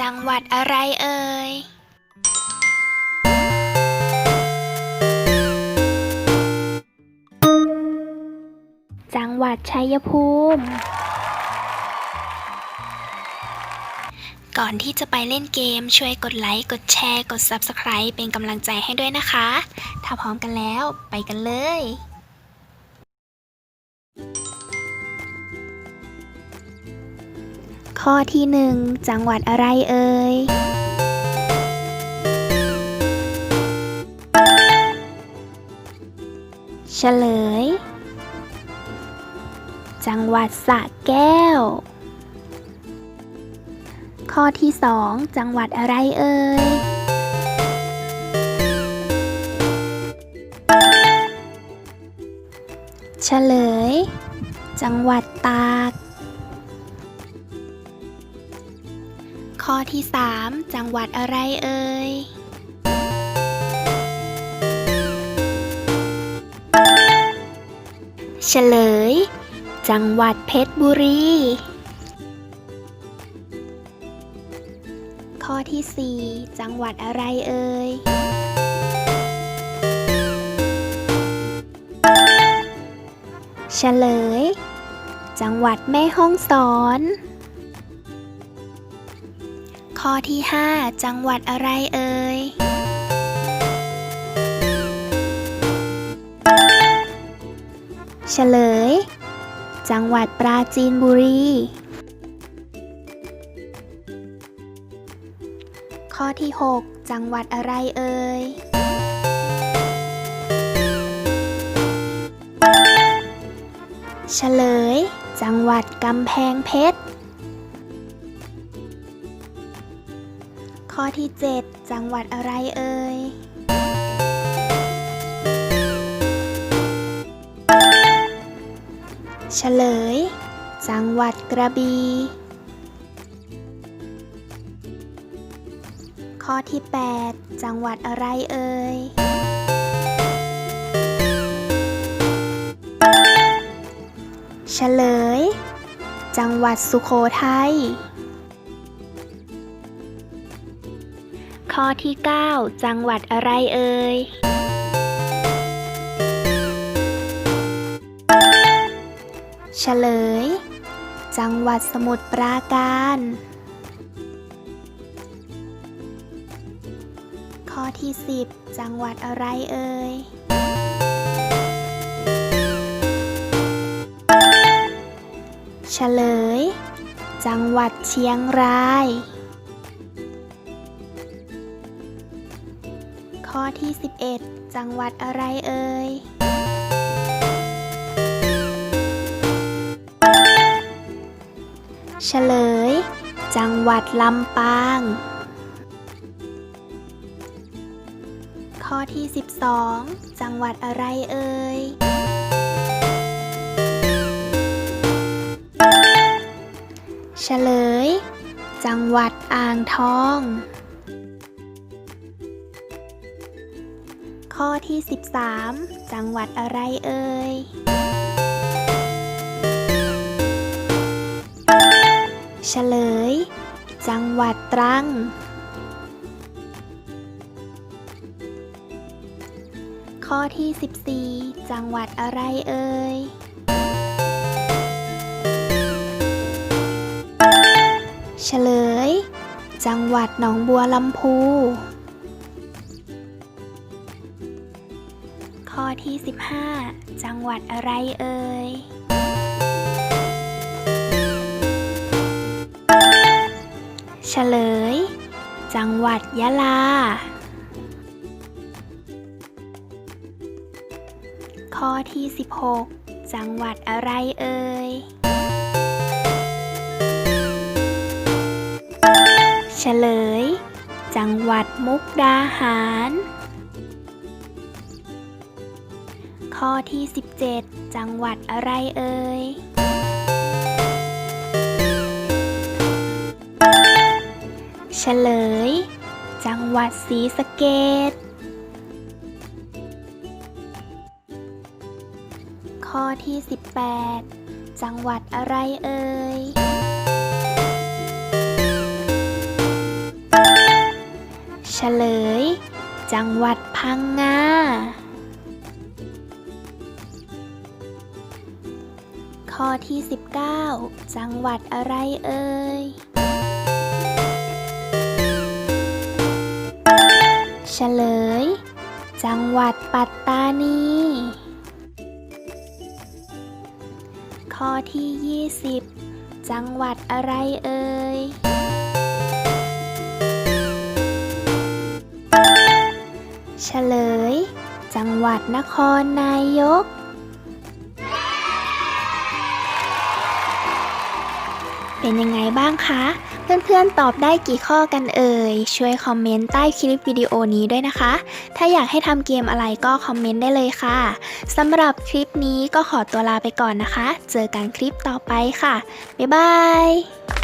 จังหวัดอะไรเอ่ย จังหวัดชัยภูมิ ก่อนที่จะไปเล่นเกมช่วยกดไลค์ กดแชร์ กด Subscribe เป็นกำลังใจให้ด้วยนะคะ ถ้าพร้อมกันแล้วไปกันเลย ข้อที่หนึ่งจังหวัดอะไรเอ่ย เฉลย จังหวัดสระแก้ว ข้อที่สองจังหวัดอะไรเอ่ย เฉลย จังหวัดตาก ข้อที่สามจังหวัดอะไรเอ่ย เฉลย จังหวัดเพชรบุรี ข้อที่สี่จังหวัดอะไรเอ่ย เฉลย จังหวัดแม่ฮ่องสอน ข้อที่ 5 จังหวัดอะไรเอ่ย เฉลย จังหวัดปราจีนบุรี ข้อที่ 6 จังหวัดอะไรเอ่ย เฉลย จังหวัดกำแพงเพชร ข้อที่ 7 จังหวัดอะไรเอ่ย เฉลย จังหวัดกระบี่ข้อที่ 8 จังหวัดอะไรเอ่ย เฉลย จังหวัดสุโขทัย ข้อที่ 9 จังหวัดอะไรเอ่ย เฉลย จังหวัดสมุทรปราการ ข้อที่ 10 จังหวัดอะไรเอ่ย เฉลย จังหวัดเชียงราย ข้อที่ 11 จังหวัดอะไรเอ่ย เฉลย จังหวัดลำปาง ข้อที่ 12 จังหวัดอะไรเอ่ย เฉลย จังหวัดอ่างทอง ข้อที่ 13 จังหวัดอะไรเอ่ย เฉลย จังหวัดตรัง ข้อที่ 14 จังหวัดอะไรเอ่ย เฉลย จังหวัดหนองบัวลำพู ที่ 15 จังหวัดอะไรเอ่ย เฉลย จังหวัดยะลา ข้อที่ 16 จังหวัดอะไรเอ่ย เฉลย จังหวัดมุกดาหาร ข้อที่ 17 จังหวัดอะไรเอ่ย เฉลย จังหวัดศรีสะเกดข้อที่ 18 จังหวัดอะไรเอ่ย เฉลย จังหวัดพังงา ข้อที่ 19 จังหวัดอะไรเอ่ย เฉลย จังหวัดปัตตานี ข้อที่ 20 จังหวัดอะไรเอ่ย เฉลย จังหวัดนครนายก เป็นยังไงบ้างคะ เพื่อนๆตอบได้กี่ข้อกันเอ่ย ช่วยคอมเมนต์ใต้คลิปวิดีโอนี้ด้วยนะคะ ถ้าอยากให้ทำเกมอะไรก็คอมเมนต์ได้เลยค่ะสำหรับคลิปนี้ก็ขอตัวลาไปก่อนนะคะ เจอกันคลิปต่อไปค่ะ บ๊ายบาย